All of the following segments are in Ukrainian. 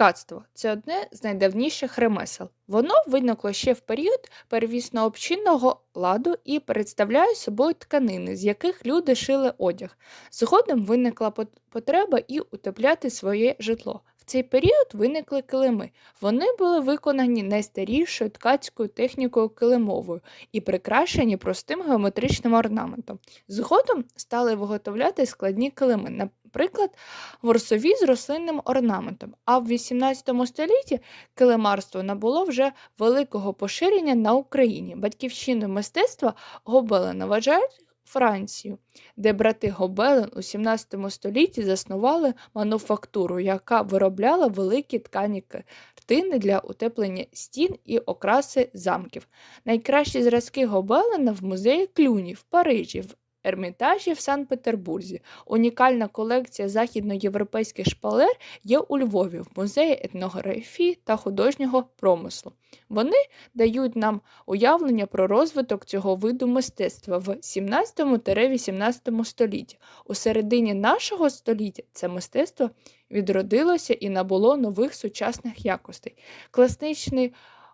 Ткацтво це одне з найдавніших ремесел. Воно виникло ще в період первісно-общинного ладу і представляє собою тканини, з яких люди шили одяг. Згодом виникла потреба і утепляти своє житло. В цей період виникли килими. Вони були виконані найстарішою ткацькою технікою килимовою і прикрашені простим геометричним орнаментом. Згодом стали виготовляти складні килими, наприклад, ворсові з рослинним орнаментом. А в XVIII столітті килимарство набуло вже великого поширення на Україні. Батьківщиною мистецтва Гобелена вважають Францію, де брати Гобелен у 17 столітті заснували мануфактуру, яка виробляла великі ткані картини для утеплення стін і окраси замків. Найкращі зразки Гобелена в музеї Клюні в Парижі, в Ермітажі в Санкт-Петербурзі. Унікальна колекція західноєвропейських шпалер є у Львові в музеї етнографії та художнього промислу. Вони дають нам уявлення про розвиток цього виду мистецтва в 17-18 столітті. У середині нашого століття це мистецтво відродилося і набуло нових сучасних якостей. Класичний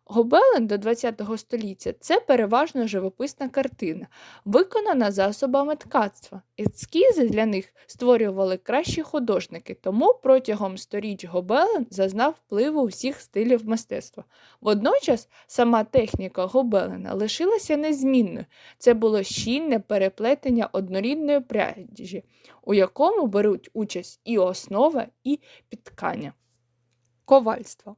Гобелен до ХХ століття це переважно живописна картина, виконана засобами ткацтва. Ескізи для них створювали кращі художники, тому протягом сторіч Гобелен зазнав впливу всіх стилів мистецтва. Водночас сама техніка Гобелена лишилася незмінною. Це було щільне переплетення однорідної пряжі, у якому беруть участь і основа, і підткання. Ковальство.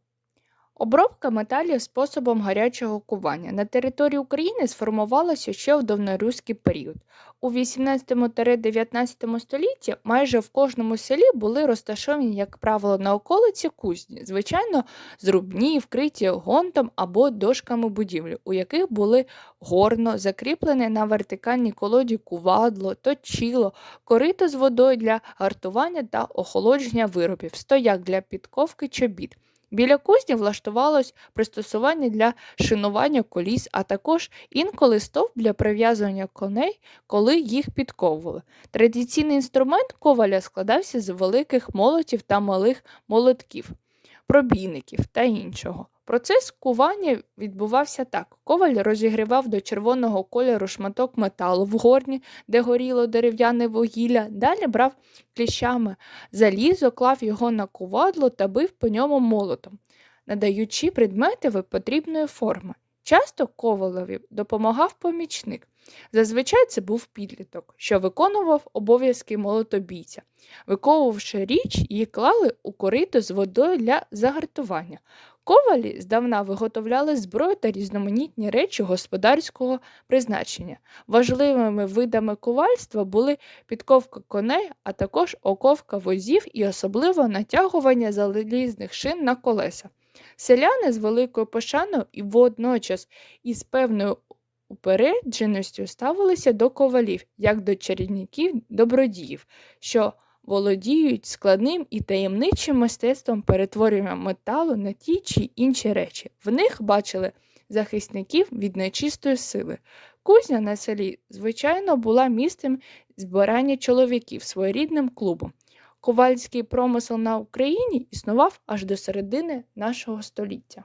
Обробка металів способом гарячого кування на території України сформувалася ще в давноруський період. У 18-19 столітті майже в кожному селі були розташовані, як правило, на околиці кузні, звичайно, зрубні, вкриті гонтом або дошками будівлі, у яких були горно, закріплене на вертикальній колоді кувадло, точило, корито з водою для гартування та охолодження виробів, стояк для підковки чобіт. Біля кузні влаштувалось пристосування для шинування коліс, а також інколи стовп для прив'язування коней, коли їх підковували. Традиційний інструмент коваля складався з великих молотів та малих молотків, пробійників та іншого. Процес кування відбувався так: коваль розігрівав до червоного кольору шматок металу в горні, де горіло дерев'яне вугілля, далі брав кліщами залізо, клав його на кувадло та бив по ньому молотом, надаючи предмети потрібної форми. Часто ковалеві допомагав помічник. Зазвичай це був підліток, що виконував обов'язки молотобійця. Виковувавши річ, її клали у корито з водою для загартування. Ковалі здавна виготовляли зброю та різноманітні речі господарського призначення. Важливими видами ковальства були підковка коней, а також оковка возів і особливо натягування залізних шин на колеса. Селяни з великою пошаною і водночас із певною упередженістю ставилися до ковалів, як до чарівників добродіїв, що володіють складним і таємничим мистецтвом перетворення металу на ті чи інші речі. В них бачили захисників від нечистої сили. Кузня на селі, звичайно, була місцем збирання чоловіків своєрідним клубом. Ковальський промисел на Україні існував аж до середини нашого століття.